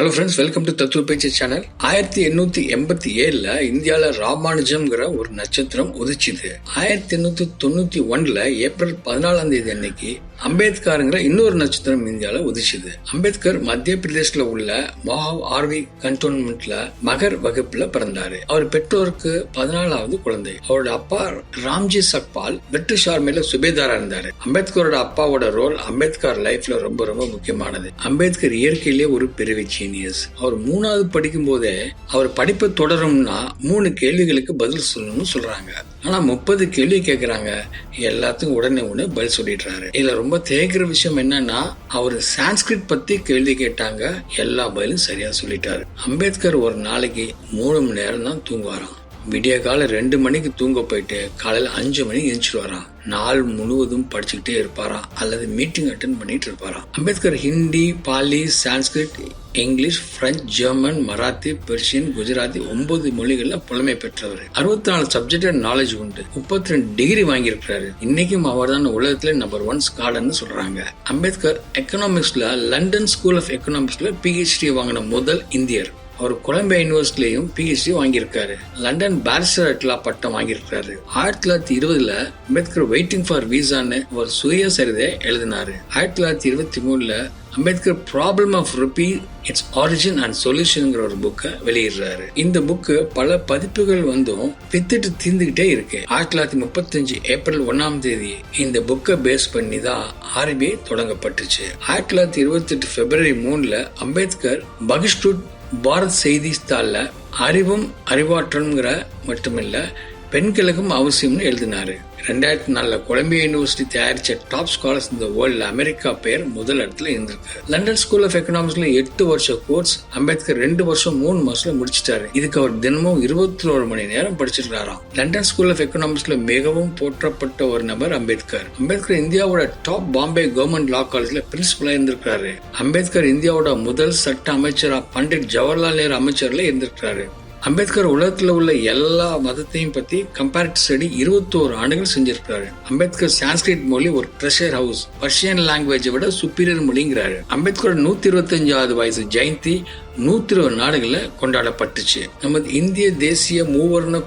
Hello friends welcome to தத்துவ பேச்சு channel ஆயிரத்தி எண்ணூத்தி எண்பத்தி ஏழுல இந்தியால ராமானுஜம்ங்கிற ஒரு நட்சத்திரம் உதிச்சுது. ஆயிரத்தி எண்ணூத்தி தொண்ணூத்தி ஒன்னுல ஏப்ரல் பதினாலாம் தேதி அன்னைக்கு அம்பேத்கருங்கிற இன்னொரு நட்சத்திரம் இந்தியால உதிச்சுது அம்பேத்கர் மத்திய பிரதேசல உள்ள மோஹாவ் ஆர்வி கண்டோன்மெண்ட்ல மகர் வகுப்புல பிறந்தாரு. அவர் பெற்றோருக்கு பதினாலாவது குழந்தை. அவரோட அப்பா ராம்ஜி சக்பால் பிரிட்டிஷ் ஆர்மியில சுபேதாரா இருந்தாரு. அம்பேத்கரோட அப்பாவோட ரோல் அம்பேத்கர் லைஃப்ல ரொம்ப ரொம்ப முக்கியமானது. அம்பேத்கர் இயற்கையிலேயே ஒரு பிறவி ஜீனியஸ் அவர் மூணாவது படிக்கும் போதே அவர் படிப்பை தொடரும்னா மூணு கேள்விகளுக்கு பதில் சொல்லணும்னு சொல்றாங்க. ஆனால் முப்பது கேள்வி கேட்குறாங்க எல்லாத்துக்கும் உடனே உடனே பதில் சொல்லிடுறாரு. இதில் ரொம்ப தேய்க்கிற விஷயம் என்னன்னா அவர் சான்ஸ்கிரிட் பற்றி கேள்வி கேட்டாங்க. எல்லா பதிலும் சரியாக சொல்லிட்டாரு. அம்பேத்கர் ஒரு நாளைக்கு மூணு மணி நேரம் தான் தூங்குவாராம். விடிய காலை ரெண்டு மணிக்கு தூங்க போயிட்டு காலையில் அஞ்சு மணிக்கு வரான் நாள் முழுவதும் படிச்சுக்கிட்டே இருப்பாராம். அல்லது மீட்டிங் அட்டன் பண்ணிட்டு இருப்பாராம். Ambedkar Hindi Pali Sanskrit English French German Marathi Persian Gujarati ஒன்பது மொழிகளில் புலமை பெற்றவர். அறுபத்தி நாலு சப்ஜெக்ட் நாலேஜ் உண்டு. முப்பத்தி ரெண்டு டிகிரி வாங்கியிருக்கிறாரு. இன்னைக்கும் அவர் தான் உலகத்துல நம்பர் ஒன் ஸ்காலர்னு சொல்றாங்க. அம்பேத்கர் எக்கனாமிக்ஸ்ல லண்டன் ஸ்கூல் ஆஃப் எக்கனாமிக்ஸ்ல பிஹெச்டி வாங்கின முதல் இந்தியர். அவர் கொலம்பியா யூனிவர்சிட்டிலையும் பிஎஸ்சி வாங்கியிருக்காரு. லண்டன் பாரிஸ்டர்லா பட்டம் வாங்கியிருக்காரு. ஆயிரத்தி தொள்ளாயிரத்தி இருபதுல அம்பேத்கர் வெயிட்டிங் ஃபார் விசான்னு ஒரு சுயசரிதை எழுதினாரு. ஆயிரத்தி தொள்ளாயிரத்தி இருபத்தி மூணுல Ambedkar problem of rupee its origin and சொல்யூஷன்ங்கிற ஒரு புக்கை வெளியிடுறாரு. இந்த புக்கு பல பதிப்புகள் வந்தும் வித்துட்டு தீர்ந்துகிட்டே இருக்கு. ஆயிரத்தி தொள்ளாயிரத்தி முப்பத்தஞ்சு ஏப்ரல் ஒன்னாம் தேதி இந்த புக்கை பேஸ் பண்ணி தான் ஆர்பிஐ தொடங்கப்பட்டுச்சு. ஆயிரத்தி தொள்ளாயிரத்தி இருபத்தி எட்டு பிப்ரவரி மூணுல அம்பேத்கர் பகிஷ்டுட் பாரத் செய்தித்தாளில் அறிவும் அறிவாற்றலுங்கிற மட்டுமில்லை பெண்களுக்கும் அவசியம்னு எழுதினாரு. ரெண்டாயிரத்தி நாலுல கொலம்பியா யூனிவர்சிட்டி தயாரிச்ச டாப் ஸ்காலர்ஸ் இந்த வேர்ல்ட்ல அமெரிக்கா பேர் முதல் இடத்துல இருந்திருக்கு லண்டன் ஸ்கூல் ஆஃப் எக்கனாமிக்ஸ்ல எட்டு வருஷம் கோர்ஸ் அம்பேத்கர் ரெண்டு வருஷம் மூணு மாசத்துல முடிச்சிட்டாரு. இதுக்கு அவர் தினமும் இருபத்தி ஒரு மணி நேரம் படிச்சிருக்காராம். லண்டன் ஸ்கூல் ஆஃப் எக்கனாமிக்ஸ்ல மிகவும் போற்றப்பட்ட ஒரு நபர் அம்பேத்கர். அம்பேத்கர் இந்தியாவோட டாப் பாம்பே கவர்மெண்ட் லா காலேஜ்ல பிரின்சிபலா இருந்திருக்காரு. அம்பேத்கர் இந்தியாவோட முதல் சட்ட அமைச்சரா பண்டிட் ஜவஹர்லால் நேரு அமைச்சர்ல இருந்திருக்காரு. அம்பேத்கர் உலகத்தில் உள்ள எல்லா மதத்தையும் பற்றி கம்பேரிட்டிவ் ஸ்டடி இருபத்தோரு ஆண்டுகள் செஞ்சிருக்காரு அம்பேத்கர் சான்ஸ்கிரிட் மொழி ஒரு ட்ரெஷர் ஹவுஸ் பர்ஷியன் லாங்குவேஜை விட சுப்பீரியர் மொழிங்கிறாரு. அம்பேத்கர் நூத்தி இருபத்தஞ்சாவது வயசு ஜெயந்தி நூத்தி இருபது நாடுகளில் கொண்டாடப்பட்டுச்சு. நமது இந்திய தேசிய மூவர்ண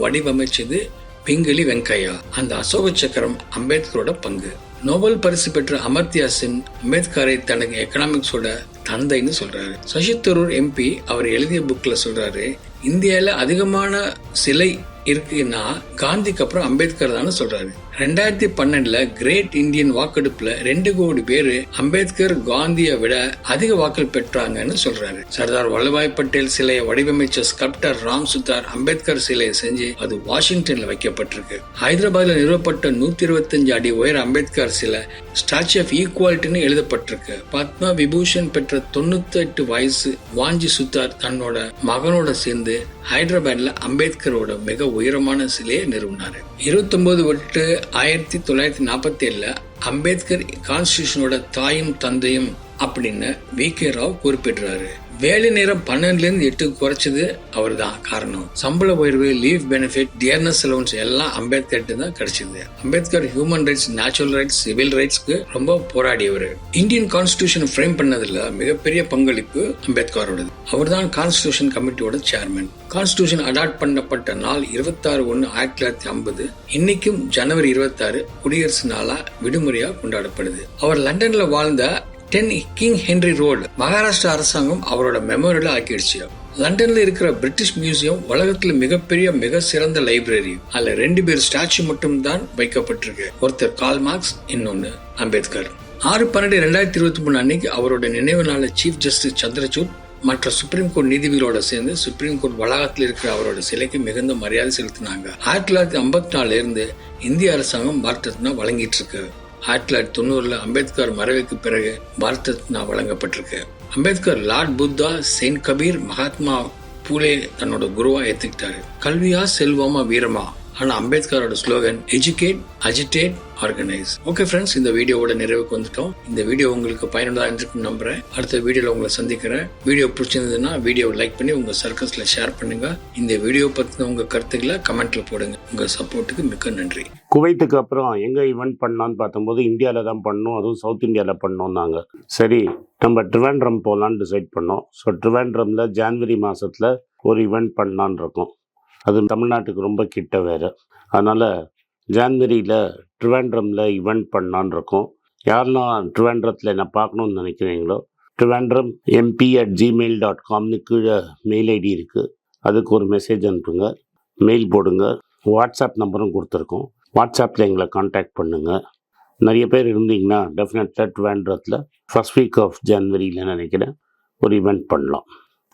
வடிவமைச்சது பிங்களி வெங்கையா. அந்த அசோக சக்கரம் அம்பேத்கரோட பங்கு. நோபல் பரிசு பெற்ற அமர்த்தியா சென் அம்பேத்கரை தனக்கு எக்கனாமிக்ஸோட தந்தைன்னு சொல்றாரு. சசி தரூர் எம்பி அவர் எழுதிய புக்ல சொல்றாரு இந்தியாவில் அதிகமான சிலை இருக்குன்னா காந்திக்கு அப்புறம் அம்பேத்கர் தான் சொல்றாரு. ரெண்டாயிரத்தி பன்னெண்டுல கிரேட் இந்தியன் வாக்கெடுப்புல ரெண்டு கோடி பேரு அம்பேத்கர் காந்தியை விட அதிக வாக்கள் பெற்றாங்கன்னு சொல்றாரு. சர்தார் வல்லபாய் பட்டேல் சிலையை வடிவமைச்ச ஸ்கல்ப்டர் ராம் சுத்தார் அம்பேத்கர் சிலையை செஞ்சு அது வாஷிங்டன்ல வைக்கப்பட்டிருக்கு. ஹைதராபாத்ல நிறுவப்பட்ட நூத்தி இருபத்தஞ்சு அடி உயர அம்பேத்கர் சிலை ஸ்டாச்சு ஆஃப் ஈக்குவாலிட்டின்னு எழுதப்பட்டிருக்கு. பத்ம விபூஷன் பெற்ற தொண்ணூத்தெட்டு வயசு வாஞ்சி சுத்தார் தன்னோட மகனோட சேர்ந்து ஹைதராபாத்ல அம்பேத்கரோட மிக உயரமான சிலையை நிறுவினாரு. இருபத்தொன்பது எட்டு ஆயிரத்தி தொள்ளாயிரத்தி நாற்பத்தி ஏழுல அம்பேத்கர் கான்ஸ்டியூஷனோட தாயும் தந்தையும் அப்படின்னு வி கே ராவ் குறிப்பிடுறாரு. வேலை நேரம் பன்னெண்டுலேருந்து எட்டுக்கு குறைச்சது அவர் தான் காரணம் சம்பள உயர்வு லீவ் பெனிஃபிட் டியர்னஸ் அலவன்ஸ் எல்லாம் அம்பேத்கர் தான் கிடைச்சது. Ambedkar human rights natural rights civil ரைட்ஸ்க்கு ரொம்ப போராடியவர். இந்தியன் கான்ஸ்டியூஷன் ஃப்ரேம் பண்ணதுல மிகப்பெரிய பங்களிப்பு அம்பேத்கரோடது. அவர் தான் கான்ஸ்டியூஷன் கமிட்டியோட சேர்மன் கான்ஸ்டியூஷன் அடாப்ட் பண்ணப்பட்ட நாள் இருபத்தாறு ஒன்று ஆயிரத்தி தொள்ளாயிரத்தி ஐம்பது. இன்னைக்கும் ஜனவரி இருபத்தாறு குடியரசு நாளா விடுமுறையா கொண்டாடப்படுது. அவர் லண்டன்ல வாழ்ந்த ten king Henry road Maharashtra அரசாங்கம் அவரோட மெமோரியல ஆக்கிடுச்சு. லண்டன்ல இருக்கிற பிரிட்டிஷ் மியூசியம் உலகத்துல மிகப்பெரிய மிக சிறந்த லைப்ரரி அதுல ரெண்டு பேர் ஸ்டாச்சு மட்டும் தான் வைக்கப்பட்டிருக்கு. ஒருத்தர் கால் மார்க்ஸ் இன்னொன்னு அம்பேத்கர். ஆறு பன்னெண்டு ரெண்டாயிரத்தி இருபத்தி மூணு அன்னைக்கு அவரோட நினைவு நாள சீஃப் ஜஸ்டிஸ் சந்திரசூட் மற்ற சுப்ரீம் கோர்ட் நீதிபதிகளோட சேர்ந்து சுப்ரீம் கோர்ட் வளாகத்தில் இருக்கிற அவரோட சிலைக்கு மிகுந்த மரியாதை செலுத்தினாங்க. ஆயிரத்தி தொள்ளாயிரத்தி ஐம்பத்தி நாலுல இருந்து இந்திய அரசாங்கம் பாரத் ரத்னா வழங்கிட்டு இருக்கு. ஆயிரத்தி தொள்ளாயிரத்தி தொண்ணூறில் அம்பேத்கர் மறைவுக்கு பிறகு பாரத் ரத்னா வழங்கப்பட்டிருக்கு. அம்பேத்கர் லார்ட் புத்தா செயின்ட் கபீர் மகாத்மா பூலே தன்னோட குருவா ஏத்துக்கிட்டாரு. கல்வியா செல்வமா வீரமா? ஆனா அம்பேத்கரோட slogan educate agitate organise okay friends இந்த வீடியோவோட நிறைவுக்கு வந்துட்டோம். இந்த வீடியோ உங்களுக்கு பயனுள்ளதாக இருந்திருக்கும் நம்புறேன். அடுத்த வீடியோவில் உங்களை சந்திக்கிறேன். வீடியோ பிடிச்சிருந்ததுன்னா வீடியோ லைக் பண்ணி உங்க சர்க்கிள்ஸ்ல ஷேர் பண்ணுங்க. இந்த வீடியோ பத்தின உங்க கருத்துக்களை கமெண்ட்ல போடுங்க. உங்க சப்போர்ட்டுக்கு மிக்க நன்றி. குவைத்துக்கு அப்புறம் எங்கே ஈவெண்ட் பண்ணலான்னு பார்த்தம்போது இந்தியாவில் தான் பண்ணோம். அதுவும் சவுத் இந்தியாவில் பண்ணோம்னாங்க சரி நம்ம ட்ரிவாண்ட்ரம் போகலான்னு டிசைட் பண்ணோம். ஸோ ட்ரிவாண்ட்ரமில் ஜான்வரி மாதத்தில் ஒரு ஈவெண்ட் பண்ணலான் இருக்கோம். அது தமிழ்நாட்டுக்கு ரொம்ப கிட்ட வேறு. அதனால் ஜான்வரியில் ட்ரிவாண்ட்ரமில் இவெண்ட் பண்ணான் இருக்கோம். யாரெல்லாம் ட்ரிவாண்ட்ரத்தில் என்ன பார்க்கணுன்னு நினைக்கிறீங்களோ Trivandrum MP at Gmail dot காம்னு கீழே மெயில் ஐடி இருக்குது அதுக்கு ஒரு மெசேஜ் அனுப்புங்க. மெயில் போடுங்க. வாட்ஸ்அப் நம்பரும் கொடுத்துருக்கோம். வாட்ஸ்அப்பில் எங்களை காண்டாக்ட் பண்ணுங்கள் நிறைய பேர் இருந்தீங்கன்னா டெஃபினட்டாக ட்ரிவாண்ட்ரத்தில் ஃபர்ஸ்ட் வீக் ஆஃப் ஜான்வரியில் நினைக்கிறேன் ஒரு இவெண்ட் பண்ணலாம்.